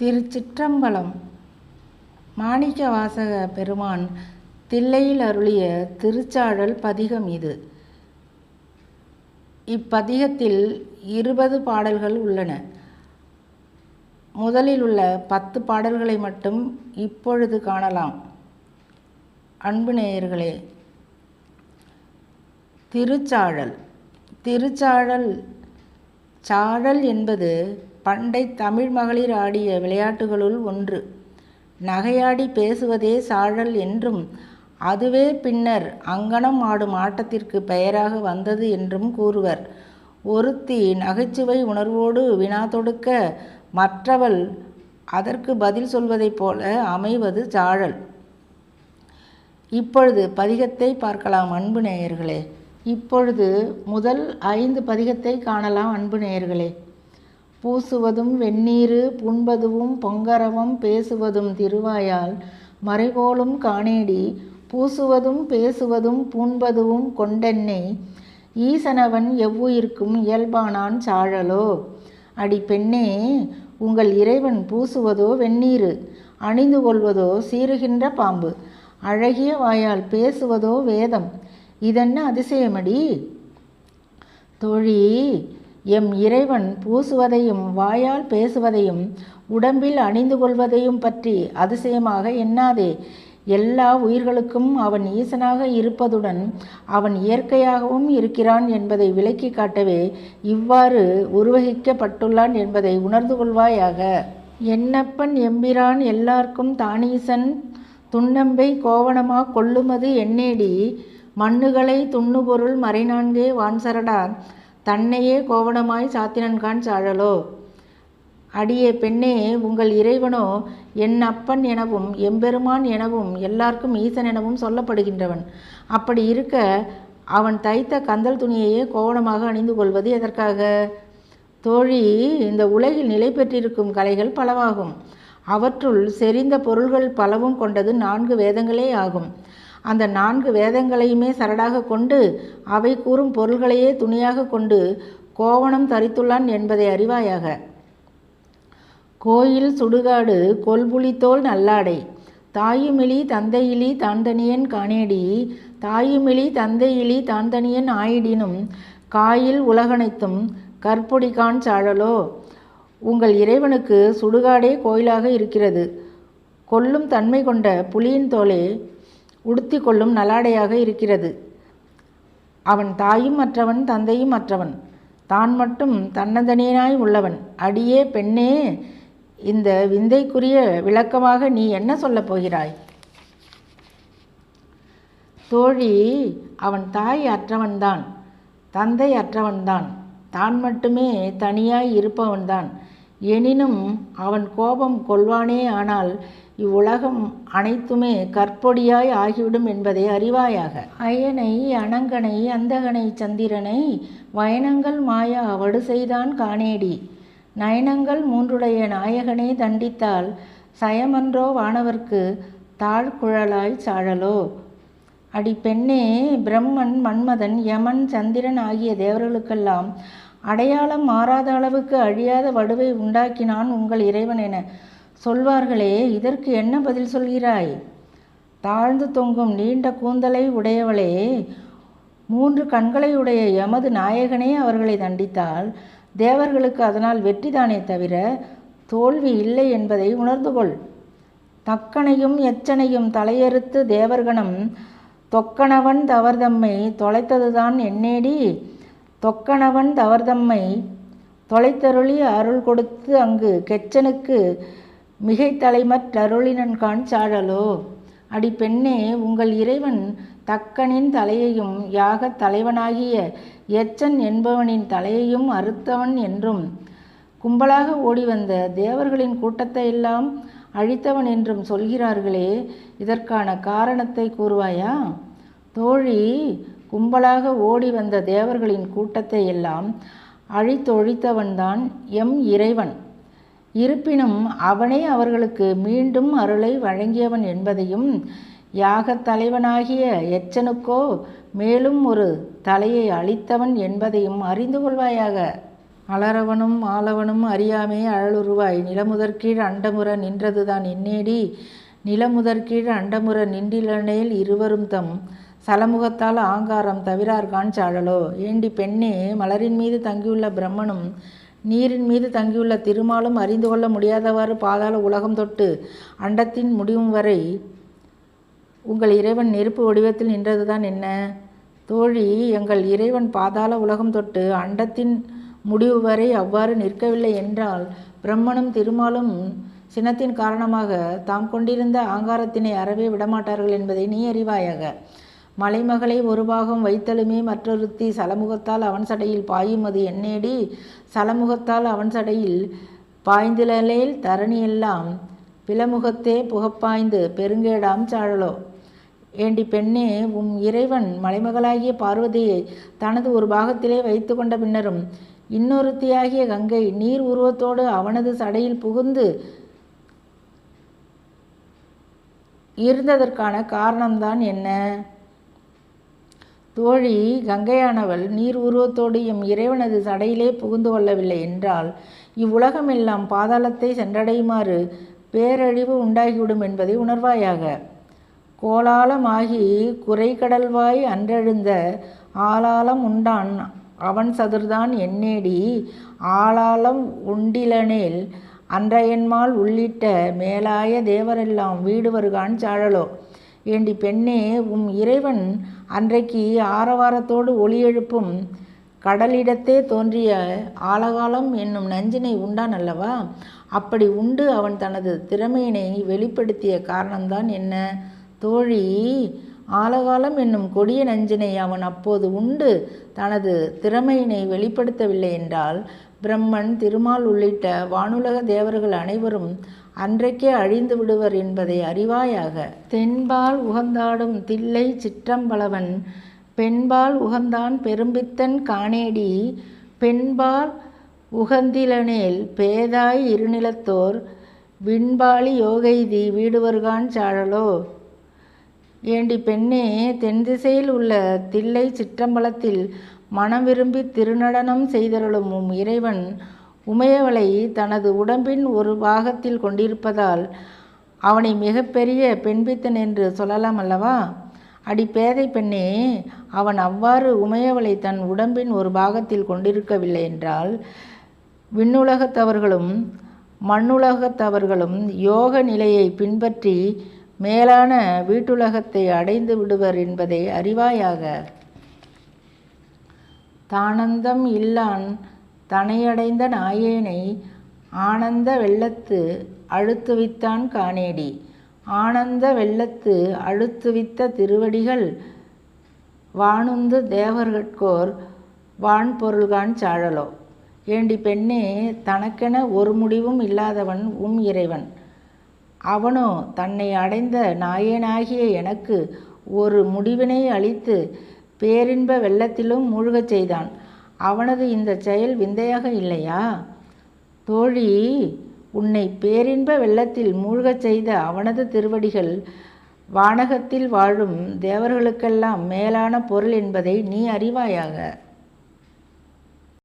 திருச்சிற்றம்பலம். மாணிக்க வாசக பெருமான் தில்லையில் அருளிய திருச்சாழல் பதிகம் இது. இப்பதிகத்தில் இருபது பாடல்கள் உள்ளன. முதலில் உள்ள பத்து பாடல்களை மட்டும் இப்பொழுது காணலாம். அன்பு நேயர்களே திருச்சாழல் திருச்சாழல் சாழல் என்பது பண்டை தமிழ் மகளிர் ஆடிய விளையாட்டுகளுள் ஒன்று. நகையாடி பேசுவதே சாழல் என்றும் அதுவே பின்னர் அங்கனம் ஆடும் ஆட்டத்திற்கு பெயராக வந்தது என்றும் கூறுவர். ஒருத்தி நகைச்சுவை உணர்வோடு வினா தொடுக்க மற்றவள் அதற்கு பதில் சொல்வதைப் போல அமைவது சாழல். இப்பொழுது பதிகத்தை பார்க்கலாம் அன்பு நேயர்களே. இப்பொழுது முதல் ஐந்து பதிகத்தை காணலாம் அன்பு நேயர்களே. பூசுவதும் வெந்நீரு புண்பதுவும் பொங்கரவம் பேசுவதும் திருவாயால் மறைபோலும் காணேடி பூசுவதும் பேசுவதும் பூண்பதுவும் கொண்டென்னை ஈசனவன் எவ்வுயிர்க்கும் இயல்பானான் சாழலோ? அடி பெண்ணே உங்கள் இறைவன் பூசுவதோ வெந்நீரு அணிந்து கொள்வதோ சீறுகின்ற பாம்பு அழகிய வாயால் பேசுவதோ வேதம். இதென்ன அதிசயமடி? தோழி எம் இறைவன் பூசுவதையும் வாயால் பேசுவதையும் உடம்பில் அணிந்து கொள்வதையும் பற்றி அதிசயமாக எண்ணாதே. எல்லா உயிர்களுக்கும் அவன் ஈசனாக இருப்பதுடன் அவன் இயற்கையாகவும் இருக்கிறான் என்பதை விளக்கி காட்டவே இவ்வாறு உருவகிக்கப்பட்டுள்ளான் என்பதை உணர்ந்து கொள்வாயாக. என்னப்பன் எம்பிரான் எல்லார்க்கும் தானீசன்? துண்ணம்பை கோவணமா கொள்ளுமது எண்ணேடி மண்ணுகளை துண்ணுபொருள் மறைநான்கே வான்சரடா. தன்னையே கோவணமாய் சாத்தினன்கான் சாழலோ? அடியே பெண்ணே உங்கள் இறைவனோ என் அப்பன் எனவும் எம்பெருமான் எனவும் எல்லாருக்கும் ஈசன் எனவும் சொல்லப்படுகின்றவன். அப்படி இருக்க அவன் தைத்த கந்தல் துணியையே கோவணமாக அணிந்து கொள்வது எதற்காக? தோழி இந்த உலகில் நிலை பெற்றிருக்கும் கலைகள் பலவாகும். அவற்றுள் செறிந்த பொருள்கள் பலவும் கொண்டது நான்கு வேதங்களே ஆகும். அந்த நான்கு வேதங்களையுமே சரடாக கொண்டு அவை கூறும் பொருள்களையே துணியாக கொண்டு கோவணம் தரித்துள்ளான் என்பதை அறிவாயாக. கோயில் சுடுகாடு கொல்புலித்தோல் நல்லாடை தாயுமிழி தந்தையிலி தாந்தனியன் காணேடி தாயுமிழி தந்தையிலி தாந்தனியன் ஆயிடினும் காயில் உலகனைத்தும் கற்பொடிகான் சாழலோ உங்கள் இறைவனுக்கு சுடுகாடே கோயிலாக இருக்கிறது. கொல்லும் தன்மை கொண்ட புலியின் தோலே உடுத்தி கொள்ளும் நலாடையாக இருக்கிறது. அவன் தாயும் மற்றவன் தந்தையும் மற்றவன். தான் மட்டும் தன்னந்தனியனாய் உள்ளவன். அடியே பெண்ணே இந்த விந்தைக்குரிய விளக்கமாக நீ என்ன சொல்லப் போகிறாய்? தோழி அவன் தாய் அற்றவன்தான். தந்தை அற்றவன்தான். தான் மட்டுமே தனியாய் இருப்பவன்தான். எனினும் அவன் கோபம் கொள்வானே ஆனால் இவ்வுலகம் அனைத்துமே கற்பொடியாய் ஆகிவிடும் என்பதை அறிவாயாக. அயனை அனங்கனை அந்தகனை சந்திரனை வயனங்கள் மாயா அவடு செய்தான் காணேடி. நயனங்கள் மூன்றுடைய நாயகனை தண்டித்தால் சயமன்றோ வானவர்க்கு தாழ்குழலாய் சாழலோ. அடி பெண்ணே பிரம்மன் மன்மதன் யமன் சந்திரன் ஆகிய தேவர்களுக்கெல்லாம் அடையாளம் மாறாத அளவுக்கு அழியாத வடுவை உண்டாக்கினான் உங்கள் இறைவன் என சொல்வார்களே இதற்கு என்ன பதில் சொல்கிறாய்? தாழ்ந்து தொங்கும் நீண்ட கூந்தலை உடையவளே மூன்று கண்களை உடைய எமது நாயகனே அவர்களை தண்டித்தால் தேவர்களுக்கு அதனால் வெற்றிதானே தவிர தோல்வி இல்லை என்பதை உணர்ந்து கொள். தக்கனையும் எச்சனையும் தலையறுத்து தேவர்கணம் தொக்கணவன் தவர்தம்மை தொலைத்ததுதான் என்னேடி? தொக்கணவன் தவர்தம்மை தொலைத்தருளி அருள் கொடுத்து அங்கு கெச்சனுக்கு மிகை தலைமற்றருளினன்கான் சாழலோ? அடி பெண்ணே உங்கள் இறைவன் தக்கனின் தலையையும் யாகத் தலைவனாகிய எச்சன் என்பவனின் தலையையும் அறுத்தவன் என்றும் கும்பலாக ஓடி வந்த தேவர்களின் கூட்டத்தை எல்லாம் அழித்தவன் என்றும் சொல்கிறார்களே இதற்கான காரணத்தை கூறுவாயா? தோழி கும்பலாக ஓடி வந்த தேவர்களின் கூட்டத்தை எல்லாம் அழித்தொழித்தவன்தான் எம் இறைவன். இருப்பினும் அவனே அவர்களுக்கு மீண்டும் அருளை வழங்கியவன் என்பதையும் யாகத் தலைவனாகிய எச்சனுக்கோ மேலும் ஒரு தலையை அளித்தவன் என்பதையும் அறிந்து கொள்வாயாக. அலறவனும் ஆளவனும் அறியாமே அழலுருவாய். நிலமுதற்கீழ் அண்டமுற நின்றதுதான் என்னேடி நிலமுதற்கீழ் அண்டமுற நின்றிலனேல் இருவரும் தம் சலமுகத்தால் ஆங்காரம் தவிரார்கான் சாழலோ ஏண்டி பெண்ணே மலரின் மீது தங்கியுள்ள பிரம்மனும் நீரின் மீது தங்கியுள்ள திருமாலும் அறிந்து கொள்ள முடியாதவாறு பாதாள உலகம் தொட்டு அண்டத்தின் முடிவும் வரை உங்கள் இறைவன் நெருப்பு வடிவத்தில் நின்றதுதான் என்ன? தோழி எங்கள் இறைவன் பாதாள உலகம் தொட்டு அண்டத்தின் முடிவு வரை அவ்வாறு நிற்கவில்லை என்றால் பிரம்மனும் திருமாலும் சினத்தின் காரணமாக தாம் கொண்டிருந்த ஆங்காரத்தினை அறவே விடமாட்டார்கள் என்பதை நீ அறிவாயாக. மலைமகளை ஒரு பாகம் வைத்தலுமே மற்றொருத்தி சலமுகத்தால் அவன் சடையில் பாயும் அது என்னேடி? சலமுகத்தால் அவன் சடையில் பாய்ந்திலேல் தரணியெல்லாம் பிளமுகத்தே புகப்பாய்ந்து பெருங்கேடாம் சாழலோ. ஏண்டி பெண்ணே உம் இறைவன் மலைமகளாகிய பார்வதியை தனது ஒரு பாகத்திலே வைத்து கொண்ட பின்னரும் இன்னொருத்தியாகிய கங்கை நீர் உருவத்தோடு அவனது சடையில் புகுந்து இருந்ததற்கான காரணம்தான் என்ன? தோழி கங்கையானவள் நீர் உருவத்தோடு எம் இறைவனது சடையிலே புகுந்து கொள்ளவில்லை என்றால் இவ்வுலகமெல்லாம் பாதாளத்தை சென்றடையுமாறு பேரழிவு உண்டாகிவிடும் என்பதை உணர்வாயாக. கோலாலமாகி குறைகடல்வாய் அன்றெழுந்த ஆளாலம் உண்டான் அவன் சதுர்தான் என்னேடி? ஆளாலம் உண்டிலனேல் அன்றையன்மால் உள்ளிட்ட மேலாய தேவரெல்லாம் வீடு வருகான் சாழலோ? வேண்டி பெண்ணே உம் இறைவன் அன்றைக்கு ஆரவாரத்தோடு ஒளி எழுப்பும் கடலிடத்தே தோன்றிய ஆலகாலம் என்னும் நஞ்சினை உண்டான் அல்லவா? அப்படி உண்டு அவன் தனது திறமையினை வெளிப்படுத்திய காரணம்தான் என்ன? தோழி ஆலகாலம் என்னும் கொடிய நஞ்சினை அவன் அப்போது உண்டு தனது திறமையினை வெளிப்படுத்தவில்லை என்றால் பிரம்மன் திருமால் உள்ளிட்ட வானுலக தேவர்கள் அனைவரும் அன்றைக்கே அழிந்து விடுவர் என்பதை அறிவாயாக. தென்பால் உகந்தாடும் தில்லை சிற்றம்பலவன் பெண்பால் உகந்தான் பெரும்பித்தன் காணேடி பெண்பால் உகந்திலனேல் பேதாய் இருநிலத்தோர் விண்பாலி யோகைதி வீடுவர்கான் சாழலோ. ஏண்டி பெண்ணே தென் திசையில் உள்ள தில்லை சிற்றம்பலத்தில் மனம் விரும்பி திருநடனம் செய்தருளும் இறைவன் உமையவளை தனது உடம்பின் ஒரு பாகத்தில் கொண்டிருப்பதால் அவனை மிகப்பெரிய பெண்பித்தன் என்று சொல்லலாம் அல்லவா? அடி பேதை பெண்ணே அவன் அவ்வாறு உமையவளை தன் உடம்பின் ஒரு பாகத்தில் கொண்டிருக்கவில்லை என்றால் விண்ணுலகத்தவர்களும் மண்ணுலகத்தவர்களும் யோக நிலையை பின்பற்றி மேலான வீட்டுலகத்தை அடைந்து விடுவர் என்பதை அறிவாயாக. தானந்தம் இல்லான் தனையடைந்த நாயேனை ஆனந்த வெள்ளத்து அழுத்துவித்தான் காணேடி ஆனந்த வெள்ளத்து அழுத்துவித்த திருவடிகள் வானுந்து தேவர்கட்கோர் வான்பொருள்கான் சாழலோ. ஏண்டி பெண்ணே தனக்கென ஒரு முடிவும் இல்லாதவன் உம் இறைவன். அவனோ தன்னை அடைந்த நாயனாகிய எனக்கு ஒரு முடிவினை அளித்து பேரின்ப வெள்ளத்திலும் மூழ்கச் செய்தான். அவனது இந்த செயல் விந்தையாக இல்லையா? தோழி உன்னை பேரின்ப வெள்ளத்தில் மூழ்கச் செய்த அவனது திருவடிகள் வானகத்தில் வாழும் தேவர்களுக்கெல்லாம் மேலான பொருள் என்பதை நீ அறிவாயாக.